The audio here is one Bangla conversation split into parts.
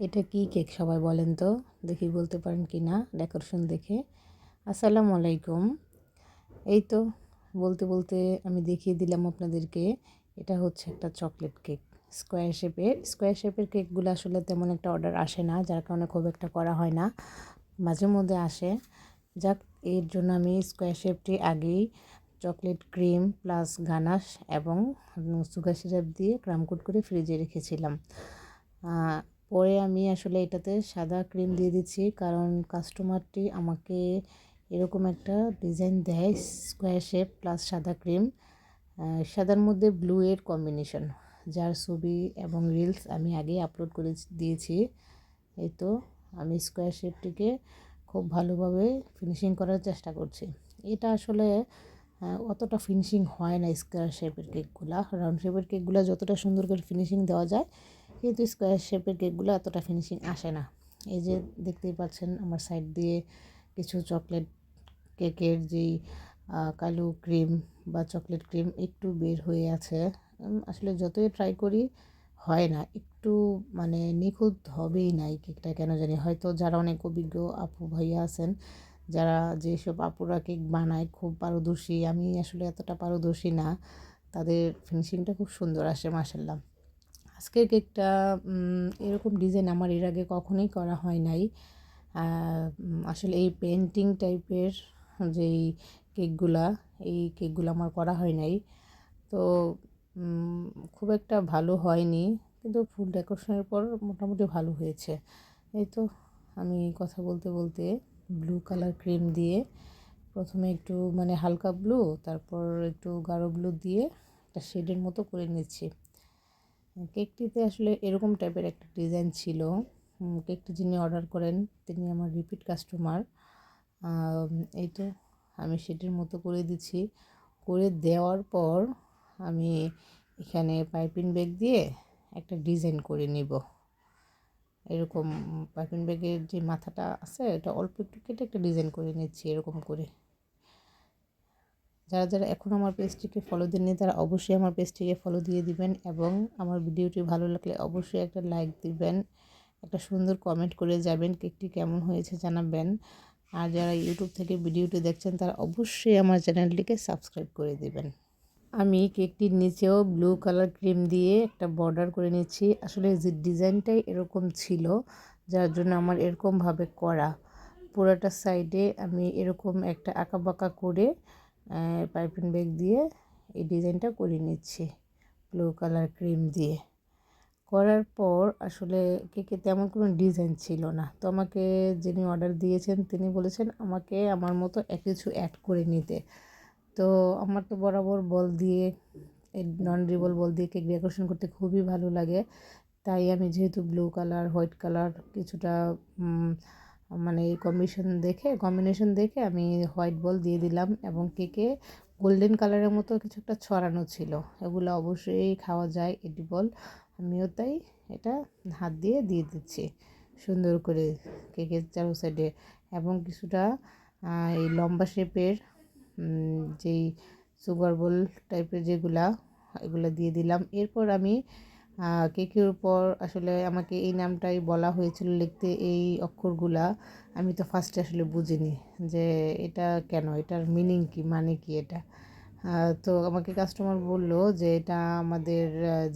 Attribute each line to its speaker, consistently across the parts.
Speaker 1: এটা কি কেক সবাই বলেন তো? দেখি বলতে পারেন কি না? ডেকোরেশন দেখে। আসসালামু আলাইকুম। এই তো, বলতে বলতে আমি দেখিয়ে দিলাম আপনাদেরকে, এটা হচ্ছে একটা চকলেট কেক। স্কোয়ার শেপের স্কোয়ার শেপের কেকগুলো আসলে তেমন একটা অর্ডার আসে না, যার কারণে খুব একটা করা হয় না। মাঝে মধ্যে আসে। যাক, এর জন্য আমি স্কোয়ার শেপটি আগেই চকলেট ক্রিম প্লাস গানাশ এবং সুগার সিরাপ দিয়ে ক্রামকুট করে ফ্রিজে রেখেছিলাম। পরে আমি আসলে এটাতে সাদা ক্রিম দিয়ে দিচ্ছি। কারণ কাস্টমারটি আমাকে এরকম একটা ডিজাইন দেয়, স্কোয়ার শেপ প্লাস সাদা ক্রিম। সাদার মধ্যে ব্লু এর কম্বিনেশন, যার ছবি এবং রিলস আমি আগে আপলোড করে দিয়েছি। এই তো আমি স্কোয়ার শেপটিকে খুব ভালোভাবে ফিনিশিং করার চেষ্টা করছি। এটা আসলে অতটা ফিনিশিং হয় না স্কোয়ার শেপের কেকগুলা। রাউন্ড শেপের কেকগুলা যতটা সুন্দর করে ফিনিশিং দেওয়া যায় কিন্তু স্কোয়ার শেপের কেকগুলো এতটা ফিনিশিং আসে না। এই যে দেখতেই পাচ্ছেন আমার সাইড দিয়ে কিছু চকলেট কেকের যেই কালো ক্রিম বা চকলেট ক্রিম একটু বের হয়ে আছে। আসলে যতই ট্রাই করি, হয় না। একটু মানে নিখুঁত হবেই না এই কেকটা কেন জানি? হয়তো যারা অনেক অভিজ্ঞ আপু ভাইয়া আছেন, যারা যেসব আপুরা কেক বানায় খুব পারদর্শী, আমি আসলে এতটা পারদর্শী না। তাদের ফিনিশিংটা খুব সুন্দর আসে মাসাল্লাহ আজকের কেকটা এরকম ডিজাইন আমার এর আগে কখনোই করা হয় নাই। আসলে এই পেন্টিং টাইপের যেই কেকগুলা, এই কেকগুলো আমার করা হয় নাই। তো খুব একটা ভালো হয়নি, কিন্তু ফুল ডেকোরেশনের পর মোটামুটি ভালো হয়েছে। এই তো, আমি কথা বলতে বলতে ব্লু কালার ক্রিম দিয়ে প্রথমে একটু মানে হালকা ব্লু তারপর একটু গাঢ় ব্লু দিয়ে একটা শেডের মতো করে নিচ্ছি। কেকটিতে আসলে এরকম টাইপের একটা ডিজাইন ছিল। কেকটি যিনি অর্ডার করেন, তিনি আমার রিপিট কাস্টমার এই তো আমি সেটির মতো করে দিচ্ছি। করে দেওয়ার পর আমি এখানে পাইপিং ব্যাগ দিয়ে একটা ডিজাইন করে নিব। এরকম পাইপিং ব্যাগের যে মাথাটা আছে, এটা অল্প একটু কেটে একটা ডিজাইন করে নিচ্ছি, এরকম করে। যারা যারা এখন আমার পেজটিকে ফলো দেননি, তারা অবশ্যই আমার পেজটিকে ফলো দিয়ে দিবেন এবং আমার ভিডিওটি ভালো লাগলে অবশ্যই একটা লাইক দিবেন, একটা সুন্দর কমেন্ট করে যাবেন কেকটি কেমন হয়েছে জানাবেন। আর যারা ইউটিউব থেকে ভিডিওটি দেখছেন, তারা অবশ্যই আমার চ্যানেলটিকে সাবস্ক্রাইব করে দেবেন। আমি কেকটির নিচেও ব্লু কালার ক্রিম দিয়ে একটা বর্ডার করে নিচ্ছি। আসলে যে ডিজাইনটাই এরকম ছিল, যার জন্য আমার এরকমভাবে করা। পুরোটা সাইডে আমি এরকম একটা আঁকা বাঁকা করে পাইপিং ব্যাগ দিয়ে এই ডিজাইনটা করে নিচ্ছি ব্লু কালার ক্রিম দিয়ে। করার পর আসলে কেকে তেমন কোনো ডিজাইন ছিল না। তো আমাকে যিনি অর্ডার দিয়েছেন, তিনি বলেছেন আমাকে আমার মতো এক কিছু অ্যাড করে নিতে। তো আমার তো বরাবর বল দিয়ে নন রিবল বল দিয়ে কেক ডেকোরেশন করতে খুবই ভালো লাগে। তাই আমি যেহেতু ব্লু কালার হোয়াইট কালার কিছুটা মানে এই কম্বিনেশন দেখে কম্বিনেশন দেখে আমি হোয়াইট বল দিয়ে দিলাম এবং কেকে গোল্ডেন কালারের মতো কিছু একটা ছড়ানো ছিল। এগুলো অবশ্যই খাওয়া যায় এডিবল আমিও তাই এটা হাত দিয়ে দিয়ে দিচ্ছি সুন্দর করে কেকের চারো সাইডে এবং কিছুটা এই লম্বা শেপের যেই সুগার বল টাইপের যেগুলা, এগুলো দিয়ে দিলাম। এরপর আমি কেকের উপর আসলে আমাকে এই নামটাই বলা হয়েছিল লিখতে এই অক্ষরগুলা। আমি তো ফার্স্টে আসলে বুঝিনি যে এটা কেন, এটার মিনিং কি মানে কি এটা? তো আমাকে কাস্টমার বলল যে এটা আমাদের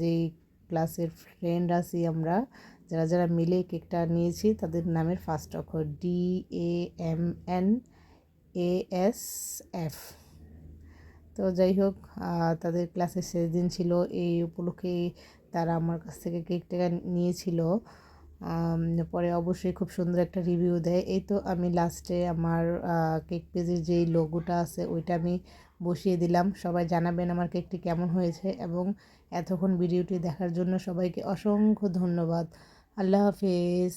Speaker 1: যেই ক্লাসের ফ্রেন্ড আছি আমরা, যারা যারা মিলে কেকটা নিয়েছি, তাদের নামের ফার্স্ট অক্ষর D A M N A S F তো যাই হোক তাদের ক্লাসের শেষ দিন ছিল, এই উপলক্ষে তারা আমার কাছ থেকে কেকটা নিয়েছিল। পরে অবশ্যই খুব সুন্দর একটা রিভিউ দেয়। এই তো আমি লাস্টে আমার কেক পেজের যেই লোগোটা আছে, ওইটা আমি বসিয়ে দিলাম। সবাই জানাবেন আমার কেকটি কেমন হয়েছে এবং এতক্ষণ ভিডিওটি দেখার জন্য সবাইকে অসংখ্য ধন্যবাদ। আল্লাহ হাফেজ।